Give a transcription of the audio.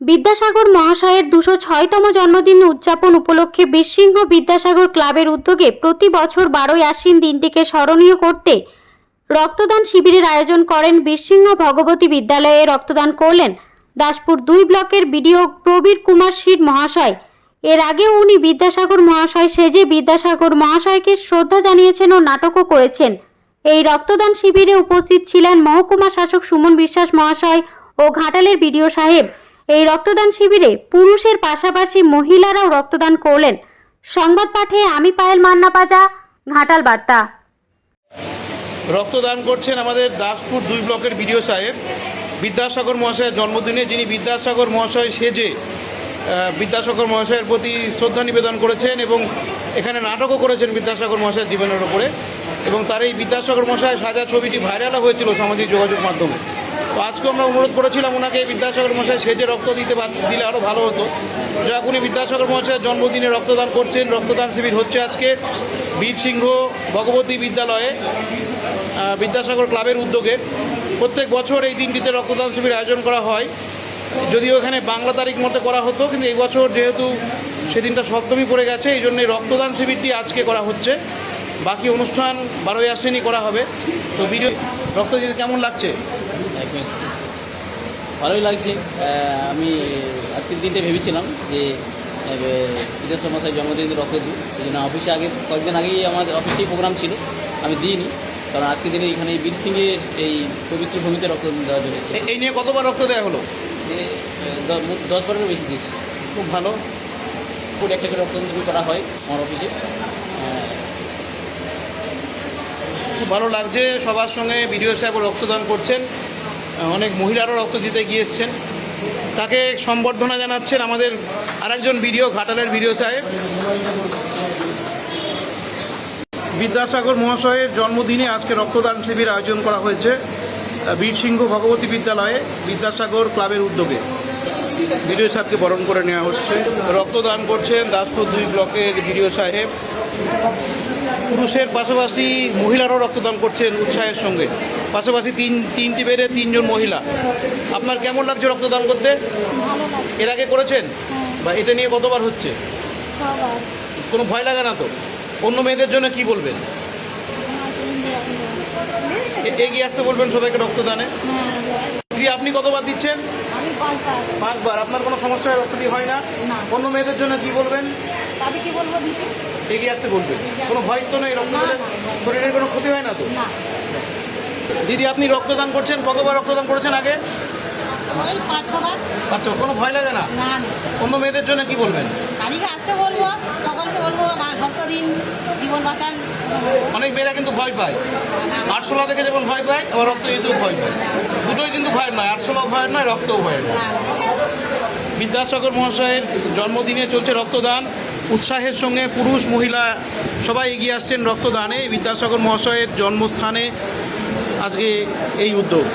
বিদ্যাসাগর মহাশয়ের দুশো ছয়তম জন্মদিন উদযাপন উপলক্ষে বীরসিংহ বিদ্যাসাগর ক্লাবের উদ্যোগে প্রতি বছর বারোই আশ্বিন দিনটিকে স্মরণীয় করতে রক্তদান শিবিরের আয়োজন করেন বীরসিংহ ভগবতী বিদ্যালয়ে রক্তদান করলেন দাসপুর দুই ব্লকের বিডিও প্রবীর কুমার শির মহাশয়। এর আগেও উনি বিদ্যাসাগর মহাশয় সেজে বিদ্যাসাগর মহাশয়কে শ্রদ্ধা জানিয়েছেন ও নাটকও করেছেন। এই রক্তদান শিবিরে উপস্থিত ছিলেন মহকুমা শাসক সুমন বিশ্বাস মহাশয় ও ঘাটালের বিডিও সাহেব। এই রক্তদান শিবিরে পুরুষের পাশাপাশি মহিলারাও রক্তদান করলেন। সংবাদ পাঠে আমি পায়েল মান্না পাজা ঘাটাল বার্তা। রক্তদান করছেন আমাদের দাসপুর দুই ব্লকের বিডিও সাহেব। বিদ্যাসাগর মহাশয়ের জন্মদিনে যিনি বিদ্যাসাগর মহাশয় সেজে বিদ্যাসাগর মহাশয়ের প্রতি শ্রদ্ধা নিবেদন করেছেন এবং এখানে নাটকও করেছেন বিদ্যাসাগর মহাশয়ের জীবনের ওপরে এবং তার এই বিদ্যাসাগর মহাশয় সাজা ছবিটি ভাইরালও হয়েছিল সামাজিক যোগাযোগ মাধ্যমে। আজকে আমরা অনুরোধ করেছিলাম ওনাকে, বিদ্যাসাগর মহাশয় সেজে রক্ত দিতে দিলে আরও ভালো হতো। যাক উনি বিদ্যাসাগর মহাশয়ের জন্মদিনে রক্তদান করছেন। রক্তদান শিবির হচ্ছে আজকে বীর সিংহ ভগবতী বিদ্যালয়ে বিদ্যাসাগর ক্লাবের উদ্যোগে। প্রত্যেক বছর এই দিনটিতে রক্তদান শিবির আয়োজন করা হয়। যদিও এখানে বাংলা তারিখ মতো করা হতো, কিন্তু এই বছর যেহেতু সেদিনটা সপ্তমী পড়ে গেছে, এই জন্য রক্তদান শিবিরটি আজকে করা হচ্ছে। বাকি অনুষ্ঠান বারোই আশ্বিনই করা হবে। তো ভিডিও রক্ত দিতে কেমন লাগছে? ভালোই লাগছে। আমি আজকের দিনটা ভেবেছিলাম যে বিদেশ মশাই জন্মদিন রক্ত দিই এই জন্য অফিসে আগে কয়েকদিন আগেই আমাদের অফিসেই প্রোগ্রাম ছিল। আমি দিইনি। কারণ আজকের দিনে এখানে বীর সিংয়ের এই পবিত্র ভূমিতে রক্ত দেওয়া চলেছে। এই নিয়ে কতবার রক্ত দেওয়া হলো? দশ বারেরও বেশি দিয়েছি। খুব ভালো। খুব একটা করে রক্তদান শিবির করা হয় আমার অফিসে। খুব ভালো লাগছে। সবার সঙ্গে বিডিও সাহেব রক্তদান করছেন। অনেক মহিলারও রক্ত দিতে গিয়ে এসছেন। তাকে সম্বর্ধনা জানাচ্ছেন আমাদের আরেকজন বিডিও, ঘাটালের বিডিও সাহেব। বিদ্যাসাগর মহাশয়ের জন্মদিনে আজকে রক্তদান শিবির আয়োজন করা হয়েছে বীরসিংহ ভগবতী বিদ্যালয়ে বিদ্যাসাগর ক্লাবের উদ্যোগে। বিডিও সাহেবকে বরণ করে নেওয়া হচ্ছে। রক্তদান করছেন দাসপুর দুই ব্লকের বিডিও সাহেব। পুরুষের পাশাপাশি মহিলারাও রক্তদান করছেন উৎসাহের সঙ্গে। পাশাপাশি তিন তিনটি বেড়ে তিনজন মহিলা। আপনার কেমন লাগছে রক্তদান করতে? এর আগে করেছেন? বা এটা নিয়ে কতবার হচ্ছে? কোনো ভয় লাগে না তো? অন্য মেয়েদের জন্য কি বলবেন? এগিয়ে আসতে বলবেন সবাইকে রক্তদানে? দিদি আপনি কতবার দিচ্ছেন? আমি পাঁচবার। পাঁচবার। আপনার কোনো সমস্যা হয় হয় না? না। অন্য মেয়েদের জন্য কি বলবেন? তাদের কি বলব দিদি? এগিয়ে আসতে বলবেন। কোনো ভয় তো নেই? রক্ত দিলে। শরীরের কোনো ক্ষতি হয় না তো? না। দিদি আপনি রক্তদান করছেন? কতবার রক্তদান করেছেন আগে? ওই পাঁচ ছবার। আচ্ছা কোনো ভয় লাগে না? না অন্য মেয়েদের জন্য কি বলবেন? তাদেরকে আসতে বলব, সকলকে বলব দিন জীবন বাঁচান। অনেক মেয়েরা কিন্তু ভয় পায়। আটশোলা থেকে যখন ভয় পায়, আবার রক্ত দিতেও ভয় পায়। দুটোই কিন্তু ভয় নয় আটশোলা ভয় নয়, রক্তও ভয় নয়। বিদ্যাসাগর মহাশয়ের জন্মদিনে চলছে রক্তদান। উৎসাহের সঙ্গে পুরুষ, মহিলা সবাই এগিয়ে আসছেন রক্তদানে। বিদ্যাসাগর মহাশয়ের জন্মস্থানে আজকে এই উদ্যোগ।